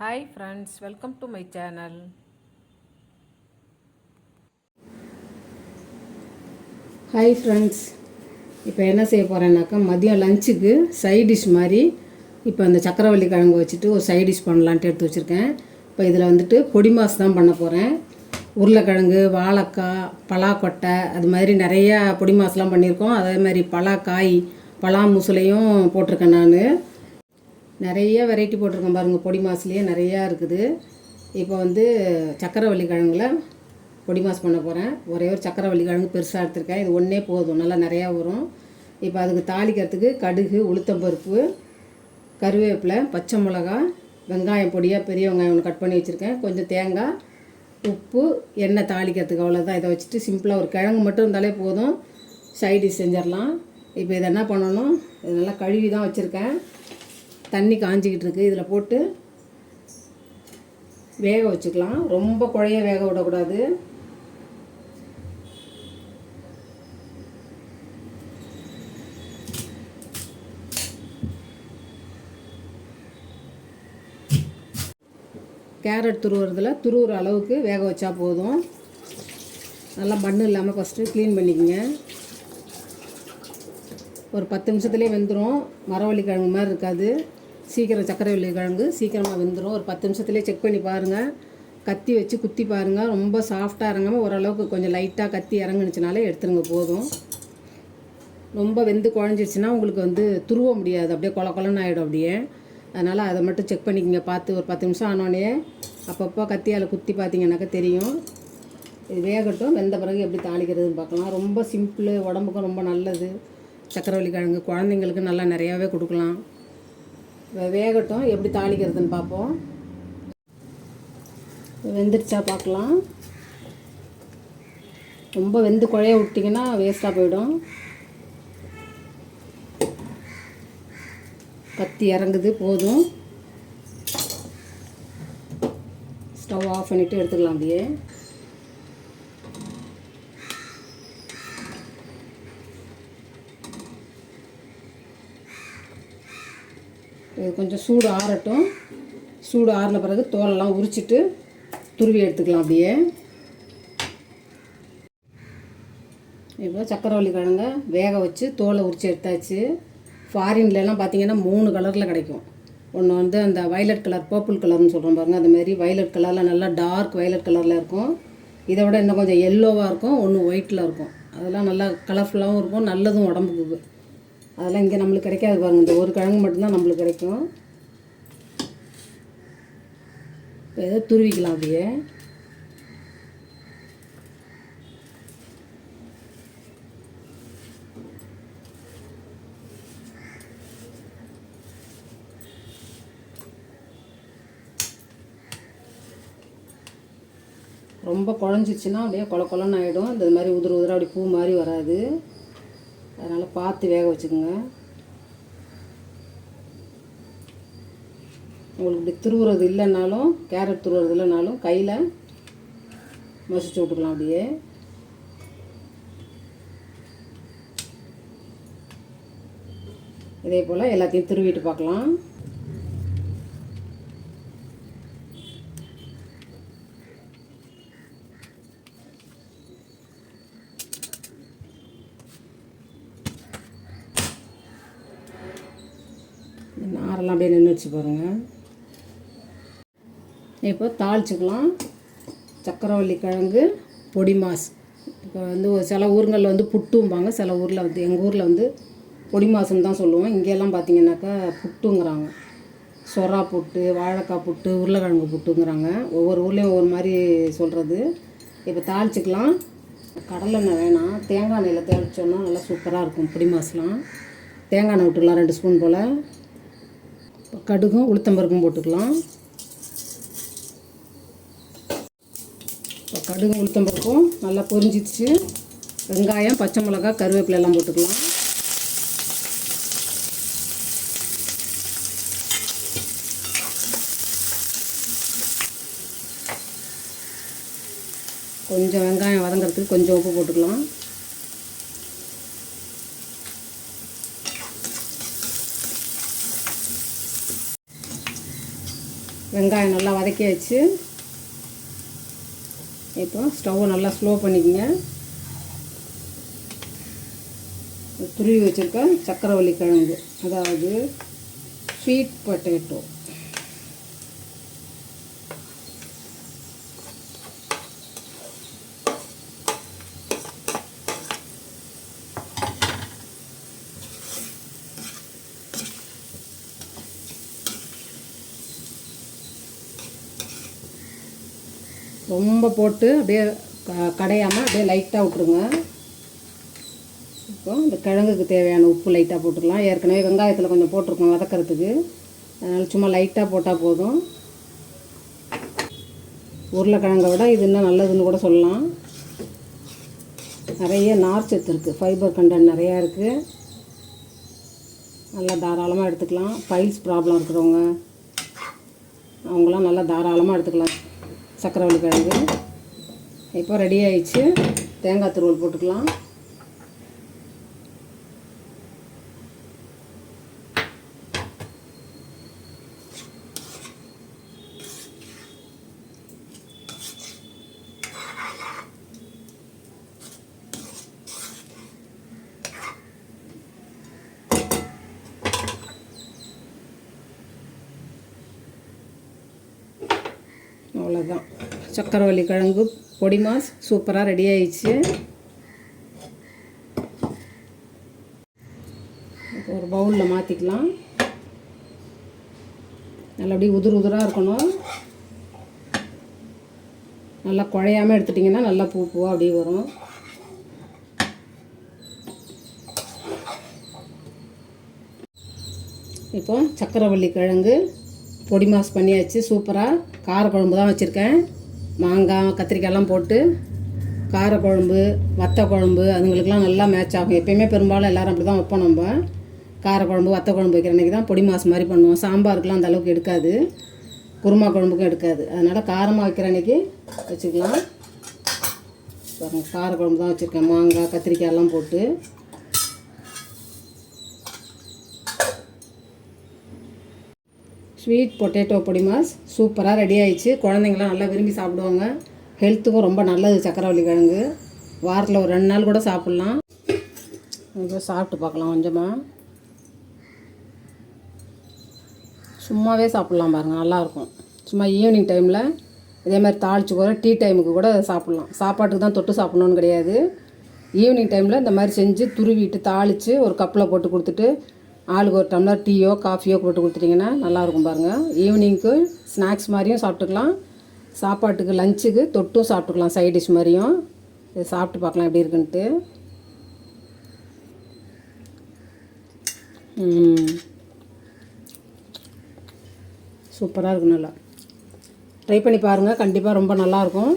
Hi friends welcome to my channel hi friends இப்போ என்ன செய்ய போகிறேன்னாக்கா மதியம் லஞ்சுக்கு சைட் டிஷ் மாதிரி இப்போ அந்த சக்கரவள்ளி கிழங்கு வச்சுட்டு ஒரு சைட் டிஷ் பண்ணலான்ட்டு எடுத்து வச்சுருக்கேன். இப்போ இதில் வந்துட்டு பொடி மாஸ் தான் பண்ண போகிறேன் உருளைக்கிழங்கு வாழைக்காய் பலாக்கொட்டை அது மாதிரி நிறையா பொடி மாஸ்லாம் பண்ணியிருக்கோம். அதே மாதிரி பலாக்காய் பலா முசுலையும் போட்டிருக்கேன் நான். நிறைய வெரைட்டி போட்டிருக்கேன் பாருங்கள் பொடி மாசுலேயே நிறையா இருக்குது. இப்போ வந்து சக்கரவள்ளி கிழங்குல பொடி மாஸ் பண்ண போகிறேன் ஒரே ஒரு சக்கரவள்ளி கிழங்கு பெருசாக எடுத்திருக்கேன். இது ஒன்றே போதும். நல்லா நிறையா வரும். இப்போ அதுக்கு தாளிக்கிறதுக்கு கடுகு உளுத்தம்பருப்பு கருவேப்பிலை பச்சை மிளகா வெங்காயம் பொடியாக பெரிய வெங்காயம் ஒன்று கட் பண்ணி வச்சுருக்கேன். கொஞ்சம் தேங்காய் உப்பு எண்ணெய் தாளிக்கிறதுக்கு அவ்வளோதான் இதை வச்சுட்டு சிம்பிளாக ஒரு கிழங்கு மட்டும் இருந்தாலே போதும். சைடிஷ் செஞ்சிடலாம். இப்போ இதை என்ன பண்ணணும்? இது நல்லா கழுவி தான் வச்சுருக்கேன். தண்ணி காஞ்சிக்கிட்டு இருக்குது இதில் போட்டு வேக வச்சுக்கலாம். ரொம்ப குழைய வேக விடக்கூடாது. கேரட் துருவுறதுல துருவுற அளவுக்கு வேக வச்சா போதும். நல்லா மண் இல்லாமல் ஃபஸ்ட்டு க்ளீன் பண்ணிக்கங்க. ஒரு பத்து நிமிஷத்துலேயே வெந்துடும் மரவள்ளி கிழங்கு மாதிரி இருக்காது. சீக்கிரம் சக்கரை சக்கரவள்ளி கிழங்கு சீக்கிரமாக வெந்துடும் ஒரு பத்து நிமிஷத்துலேயே செக் பண்ணி பாருங்கள் கத்தி வச்சு குத்தி பாருங்கள் ரொம்ப சாஃப்டாக இறங்காமல் ஓரளவுக்கு கொஞ்சம் லைட்டாக கத்தி இறங்குனுச்சுனாலே எடுத்துருங்க போதும். ரொம்ப வெந்து குழஞ்சிருச்சுன்னா உங்களுக்கு வந்து துருவ முடியாது. அப்படியே கொல கொலன்னு ஆகிடும் அப்படியே. அதனால் அதை மட்டும் செக் பண்ணிக்கோங்க. பார்த்து ஒரு பத்து நிமிஷம் ஆனோடனே அப்பப்போ கத்தியால் குத்தி பார்த்தீங்கன்னாக்கா தெரியும். இது வேகட்டும். வெந்த பிறகு எப்படி தாளிக்கிறதுன்னு பார்க்கலாம். ரொம்ப சிம்பிள் உடம்புக்கும் ரொம்ப நல்லது. சக்கரவள்ளி கிழங்கு குழந்தைங்களுக்கு நல்லா நிறையாவே கொடுக்கலாம். வேகட்டும். எப்படி தாளிக்கிறதுன்னு பார்ப்போம். வெந்துருச்சா பார்க்கலாம். ரொம்ப வெந்து குழைய விட்டிங்கன்னா வேஸ்ட்டாக போயிடும். கத்தி இறங்குது போதும். ஸ்டவ் ஆஃப் பண்ணிவிட்டு எடுத்துக்கலாம் அப்படியே. இது கொஞ்சம் சூடு ஆறட்டும். சூடு ஆறின பிறகு தோலெல்லாம் உரிச்சிட்டு துருவி எடுத்துக்கலாம் அப்படியே. இப்போ சக்கரவள்ளி கிழங்க வேக வச்சு தோலை உரிச்சு எடுத்தாச்சு. ஃபாரின்லலாம் பார்த்தீங்கன்னா மூணு கலரில் கிடைக்கும். ஒன்று வந்து அந்த வயலட் கலர் பர்பிள் கலர்னு சொல்கிறோம் பாருங்கள் அந்த மாதிரி வயலட் கலரில் நல்லா டார்க் வயலட் கலரில் இருக்கும். இதை விட இன்னும் கொஞ்சம் எல்லோவாக இருக்கும் ஒன்று ஒயிட்டில் இருக்கும். அதெல்லாம் நல்லா கலர்ஃபுல்லாகவும் இருக்கும் நல்லதும் உடம்புக்கு அதெல்லாம் இங்கே நம்மளுக்கு கிடைக்காது பாருங்க. இந்த ஒரு கிழங்கு மட்டும்தான் நம்மளுக்கு கிடைக்கும். இப்போ ஏதோ துருவிக்கலாம் அப்படியே. ரொம்ப குழஞ்சிச்சின்னா அப்படியே கொல கொலன்னு ஆகிடும் இந்த மாதிரி உதிர உதிர அப்படி பூ மாதிரி வராது. அதனால் பார்த்து வேக வச்சுக்கோங்க. உங்களுக்கு இப்படி துருவுறது இல்லைன்னாலும் கேரட் துருவுறது இல்லைனாலும் கையில் மசிச்சு விட்டுக்கலாம் அப்படியே. இதே போல் எல்லாத்தையும் துருவிட்டு பார்க்கலாம். இந்த நாரெல்லாம் அப்படியே நின்றுச்சு பாருங்கள் இப்போ தாளிச்சுக்கலாம். சக்கரவள்ளி கிழங்கு பொடி மாஸ். இப்போ வந்து சில ஊருங்களில் வந்து புட்டும்பாங்க. சில ஊரில் வந்து எங்கள் ஊரில் வந்து பொடி மாசுன்னு தான் சொல்லுவோம். இங்கெல்லாம் பார்த்தீங்கன்னாக்கா புட்டுங்கிறாங்க. சொரா புட்டு வாழைக்காய் புட்டு உருளைக்கிழங்கு புட்டுங்கிறாங்க. ஒவ்வொரு ஊர்லேயும் ஒவ்வொரு மாதிரி சொல்கிறது. இப்போ தாளிச்சிக்கலாம். கடலெண்ணெய் வேணாம். தேங்காய் எண்ணெயில் தாளிச்சோன்னா நல்லா சூப்பராக இருக்கும் பொடி மாஸ்லாம். தேங்காய் எண்ணெய் விட்டுக்கலாம் ரெண்டு ஸ்பூன் போல். கடுகும் உளுத்தம்பருப்பும் போட்டுக்கலாம். இப்போ கடுகும் உளுத்தம்பருப்பும் நல்லா பொரிஞ்சிச்சு வெங்காயம் பச்சை மிளகா கருவேப்பிலை எல்லாம் போட்டுக்கலாம். கொஞ்சம் வெங்காயம் வதங்கிறதுக்கு கொஞ்சம் உப்பு போட்டுக்கலாம். வெங்காயம் நல்லா வதக்கி வச்சு இப்போ ஸ்டவ்வை நல்லா ஸ்லோ பண்ணிக்கோங்க. துருவி வச்சுருக்க சக்கரவள்ளி கிழங்கு அதாவது ஸ்வீட் பொட்டேட்டோ ரொம்ப போட்டு அப்படியே க- கடையாமல் அப்படியே லைட்டாக விட்ருங்க இப்போ இந்த கிழங்குக்கு தேவையான உப்பு லைட்டாக போட்டுடலாம் ஏற்கனவே வெங்காயத்தில் கொஞ்சம் போட்டிருக்கோம் வதக்கிறதுக்கு. அதனால் சும்மா லைட்டாக போட்டால் போதும். உருளைக்கிழங்கை விட இது இன்னும் நல்லதுன்னு கூட சொல்லலாம். நிறைய நார் சத்து இருக்குது ஃபைபர் கண்டென்ட் நிறையா இருக்குது நல்லா தாராளமாக எடுத்துக்கலாம். ஃபைல்ஸ் ப்ராப்ளம் இருக்கிறவங்க அவங்களாம் நல்லா தாராளமாக எடுத்துக்கலாம். சக்கரவள்ளி கிழங்கு இப்போ ரெடி ஆயிடுச்சு. தேங்காய் துருவல் போட்டுக்கலாம். அவ்வளோதான் சக்கரவள்ளி கிழங்கு பொடி மாஸ் சூப்பராக ரெடி ஆயிடுச்சு. இப்போ ஒரு பவுலில் மாற்றிக்கலாம் நல்லபடி உதிர் உதிராக இருக்கணும். நல்லா குழையாமல் எடுத்துட்டிங்கன்னா நல்லா பூ பூவாக அப்படியே வரும். இப்போ சக்கரவள்ளி கிழங்கு பொடி மாஸ் பண்ணியாச்சு. சூப்பராக காரக்குழம்பு தான் வச்சுருக்கேன். மாங்காய் கத்திரிக்காயெல்லாம் போட்டு காரக்குழம்பு வத்த குழம்பு அதுங்களுக்கெல்லாம் நல்லா மேட்ச் ஆகும். எப்பயுமே பெரும்பாலும் எல்லோரும் அப்படி தான் வைப்போம் நம்ம. காரக்குழம்பு வத்த குழம்பு வைக்கிற அன்றைக்கி தான் பொடி மாசு மாதிரி பண்ணுவோம். சாம்பாருக்கெலாம் அந்தளவுக்கு எடுக்காது. குருமா குழம்புக்கும் எடுக்காது. அதனால் காரமாக வைக்கிற அன்றைக்கி வச்சுக்கலாம். காரக்குழம்பு தான் வச்சுருக்கேன். மாங்காய் கத்திரிக்காயெல்லாம் போட்டு. ஸ்வீட் பொட்டேட்டோ பொடி மாஸ். சூப்பராக ரெடி ஆயிடுச்சு. குழந்தைங்களாம் நல்லா விரும்பி சாப்பிடுவாங்க. ஹெல்த்துக்கும் ரொம்ப நல்லது சக்கரவள்ளி கிழங்கு. வாரத்தில் ஒரு ரெண்டு நாள் கூட சாப்பிட்லாம். இப்போ சாப்பிட்டு பார்க்கலாம் கொஞ்சமாக சும்மாவே சாப்பிட்லாம் பாருங்கள் நல்லாயிருக்கும். சும்மா ஈவினிங் டைமில் இதே மாதிரி தாளிச்சு கூட டீ டைமுக்கு கூட சாப்பிட்லாம். சாப்பாட்டுக்கு தான் தொட்டு சாப்பிட்ணுன்னு கிடையாது. ஈவினிங் டைமில் இந்த மாதிரி செஞ்சு துருவிட்டு தாளித்து ஒரு கப்பில் போட்டு கொடுத்துட்டு ஆளுக்கு ஒரு டம்ளர் டீயோ காஃபியோ போட்டு கொடுத்துட்டிங்கன்னா நல்லாயிருக்கும் பாருங்கள் ஈவினிங்க்கு ஸ்நாக்ஸ் மாதிரியும் சாப்பிட்டுக்கலாம். சாப்பாட்டுக்கு லஞ்சுக்கு தொட்டும் சாப்பிட்டுக்கலாம் சைட் டிஷ் மாதிரியும். இதை சாப்பிட்டு பார்க்கலாம் எப்படி இருக்குன்ட்டு. சூப்பராக இருக்கும் நல்லா. ட்ரை பண்ணி பாருங்கள் கண்டிப்பாக ரொம்ப நல்லாயிருக்கும்.